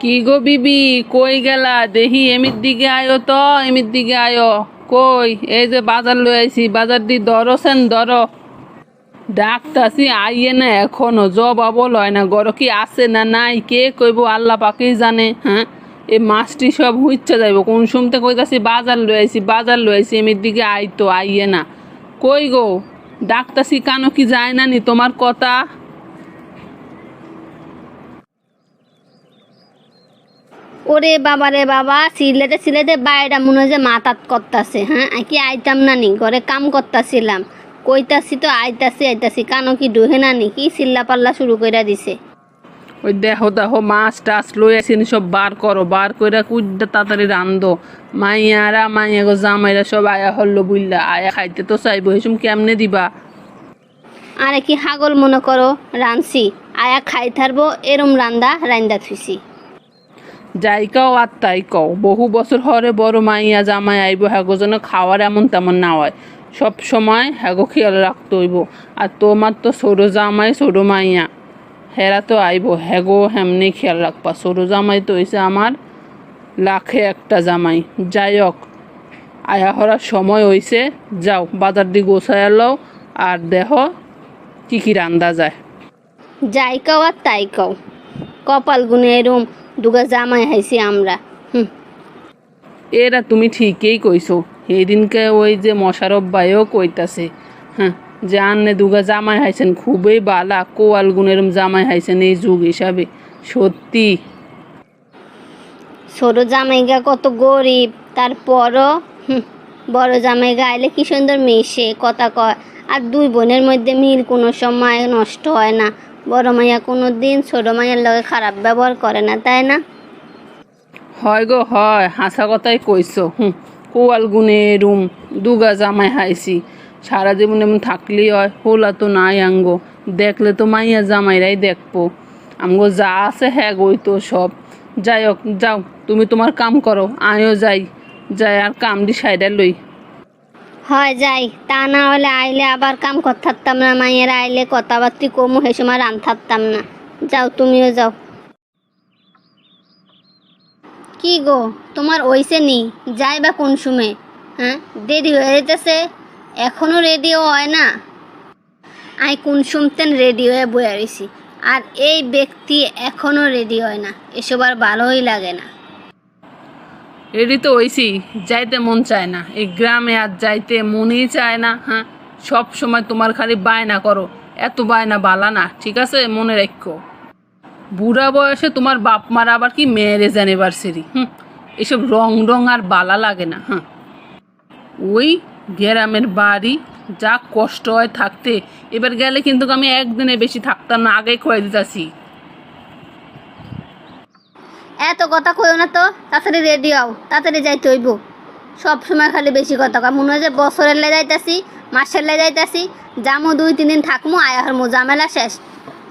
কি গো বিবি? কই গেলা? দেখি এমির দিকে আয়ো তো, এমির দিকে আয়ো। কই? এই যে বাজার লই আইছি, বাজার দি ধরছেন ধর ডাকতাছি, আইয়ে না এখনও জবাব লয় না। গর কি আছে না নাই? কে কইব? আল্লাহ পাকেই জানে হ্যাঁ? এ মাছটি সব হুইচ্ছে যাইব। কোন শুনতে কইতাছি, বাজার লই আইছি, বাজার লই আইছি, এমির দিকে আইতো, আইয়ে না। কই গো? ডাকতাছি, কানো কি যায় না নি? তোমার কথা? ওরে বাবা রে বাবা সিলেতে সিলেতে বাইরে মনে হয় যে মাথাত করতাছে হ্যাঁ? কি আইতাম না নি ঘরে কাম করতাছিলাম। কইতাছি তো আইতাছি আইতাছি কানো কি ডোহে না নি কি চিল্লা পাল্লা শুরু কইরা দিছে। ওই দেখো দেখো মাছ টাছ লই আসেনি সব বার করো বার কইরা কুইডা তাড়াতাড়ি রান্ধো। মাইয়ারা মাইয়া গো জামাইরা সব আয়া হল্লো বুইল্লা আয়া খাইতে তো চাইব এসম কেমনে দিবা? আরে কি হাগল মনে করো রানছি আয়া খাই থারবো এরম রান্দা রান্দা থুইছি। যাই কও আর তাই কও বহু বছর হরে বড় মাইয়া জামাই আইব, হ্যাগো যেন খাওয়ার এমন তেমন না হয়। সব সময় হ্যাগো খেয়াল রাখতে হইব। আর তোমার তো সরো জামাই, সরো মাইয়া। হেরা তো আইব, হ্যাগো হেমনি খেয়াল রাখবা। সরো জামাই তো হইছে আমার লাখে একটা জামাই। যাই হোক, আয়া হরার সময় হইছে। যাও, বাজার দিয়ে গোছায় লও আর দেহ কি কি রান্দা যায়। যাই কও আর তাই কও কপাল গুনে এরম দুগা জামাই হাইছি আমরা। হুম। এরা তুমি ঠিকই কইছো। সেদিনকে ওই যে মশারফ বাইও কইতাছে হ্যাঁ যে আন্নে দুগা জামাই হাইছেন খুবই বালা কোয়াল গুণের জামাই হাইছেন এই যুগ হিসাবে। সত্যি। ছোট জামাইগা কত গরিব তারপরও হুম, বড় জামাইগা আইলে কি সুন্দর মেশে কথা কয়। আর দুই বোনের মধ্যে মিল কোনো সময় নষ্ট হয় না। বড় মাইয়া কোনো দিন ছোট মাইয়ার লগে খারাপ ব্যবহার করে না, তাই না? হয় গো, হয়। হাসা কথাই কইছো। হুম, কোয়াল গুনে রুম, দুগা জামাই হাইছি। সারা জীবন এমন থাকলেই হয়, হোলা তো নাই আঙ্গো। দেখলে তো মাইয়া জামাইরাই দেখব। আমগো যা আছে হ্যাঁ গই তো সব। যাই হোক, যাও, তুমি তোমার কাম করো, আমিও যাই। যাই, আর কাম দি সাইডে লই। হয়, যাই। তা না হলে আইলে আবার কাম করতে থাকতাম না, মাইয়েরা আইলে কথাবার্তি কমু সে সময় রান থাকতাম না। যাও, তুমিও যাও। কি গো, তোমার ওইসে নি? যাই বা কোন সময় হ্যাঁ? দেরি হয়ে যেতেছে এখনও রেডিও হয় না। আই কোন শুনতেন রেডি হয়ে বয়ে আর এই ব্যক্তি এখনও রেডি হয় না, এসব আর ভালোই লাগে না। রেডি তো হইছি যাইতে মন চায় না। এই গ্রামে আর যাইতে মনই চায় না হ্যাঁ? সব সময় তোমার খালি বায়না করো। এত বায়না বালা না, ঠিক আছে? মনে রাখো। বুড়া বয়সে তোমার বাপ মারা আবার কি ম্যারেজ অ্যানিভার্সারি, হুম? এসব রং রং আর বালা লাগে না হ্যাঁ? ওই গ্রামের বাড়ি, যা কষ্ট হয় থাকতে, এবার গেলে কিন্তু আমি একদিনে বেশি থাকতাম না আগে খোয়াই দিতাছি। এত কথা কইও না তো, তাড়াতাড়ি রেডি হও, তাড়াতাড়ি যাইতে হইব। সব সময় খালি বেশি কথা কয় মনে হয় যে বছরের লে যাইতাছি, মাসের লে যাইতাছি, যামো দুই, তিন দিন থাকমু আয়ার মো ঝামেলা শেষ।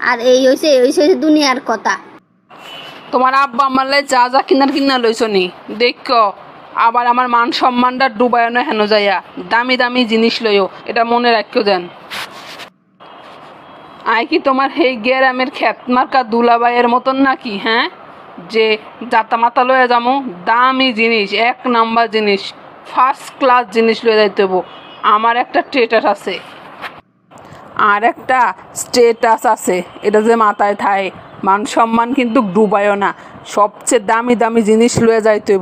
আর এই হইছে এই হইছে দুনিয়ার কথা। তোমার আব্বা আমার লাই যা যা কিনার, কিনা লইছ নি। দেখো, আবার আমার মান সম্মানটা ডুবায় না হেন যাইয়া। দামি দামি জিনিস লইও, এটা মনে রাখিও দেন আয় কি তোমার সেই গ্রামের খ্যাত মার্কা দুলাবাইয়ের মতন নাকি হ্যাঁ? যে জাতা মাতা লয়ে যামো, দামি জিনিস, এক নাম্বার জিনিস ফার্স্ট ক্লাস জিনিস লয়ে যাইতে হব। আমার একটা ট্রেটার আছে। আর একটা স্টেটাস আছে, এটা যে মাথায় থায় মান সম্মান কিন্তু ডুবায়ও না। সবচেয়ে দামি দামি জিনিস লয়ে যাইতে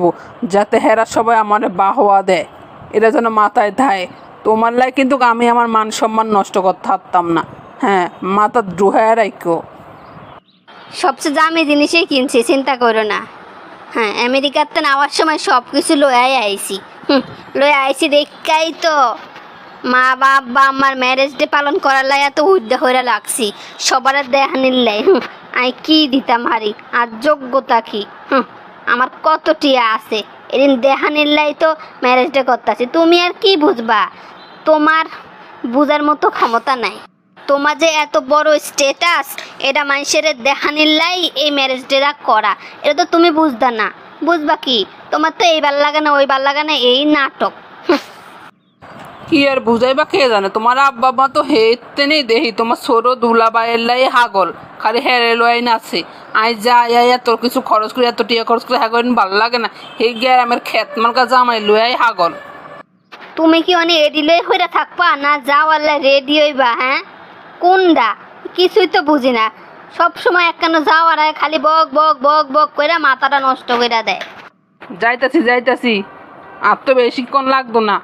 যাতে হেরা সবাই আমার বাহওয়া দেয়। এটা যেন মাথায় থায় তোমার লাই কিন্তু আমি আমার মান সম্মান নষ্ট করতে পারতাম না। হ্যাঁ মাথা ডুহায় রাখো সবচেয়ে দামি জিনিসই কিনছি, চিন্তা করো না। হ্যাঁ আমেরিকাতে নেওয়ার সময় সব কিছু লয়ে আইছি। হুম, লয়ে আইছি দেখাই তো। মা বাপ বা আমার ম্যারেজ ডে পালন করার লাই এত উদ্দে হইরা লাগছি। সবার দেহানির লাই, হুম আমি কি দিতাম হারি, আর যোগ্যতা কি? হুম, আমার কত টিয়া আছে? এদিন দেহানির লাই তো ম্যারেজ ডে করতেছি। তুমি আর কি বুঝবা? তোমার বুঝার মতো ক্ষমতা নাই। তোমার যে এত বড় স্টেটাস এটা মানুষের দেখানির লাই এই ম্যারেজ ডেরা করা। এটা তো তুমি বুঝবা না। বুঝবা কি? তোমার তো এইবার লাগে না ওই ওইবার লাগে না এই নাটক। কি আর বুঝাইবা কে জানে? তোমার আব্বা মা তো হেতে নেই দেহি তোমার সরো দুলা বাইয়ের লাই হাগল। খালি হেরে লয় নাচে। আই যা আই এত কিছু খরচ করে এত টিয়া খরচ করে হাগল ভালো লাগে না। এই গ্রামের খেত মার্কা জামাই লয় হাগল। তুমি কি অনেক এডিলে হইরা থাকবা? না যাওয়ালে রেডি হইবা হ্যাঁ? কোনটা কিছুই তো বুঝি না। সবসময় একখান যাওয়ার আগে খালি বক বক বক বক কইরা মাথাটা নষ্ট কইরা দেয়। যাইতাছি যাইতাছি। আর তো বেশিক্ষণ লাগতো না।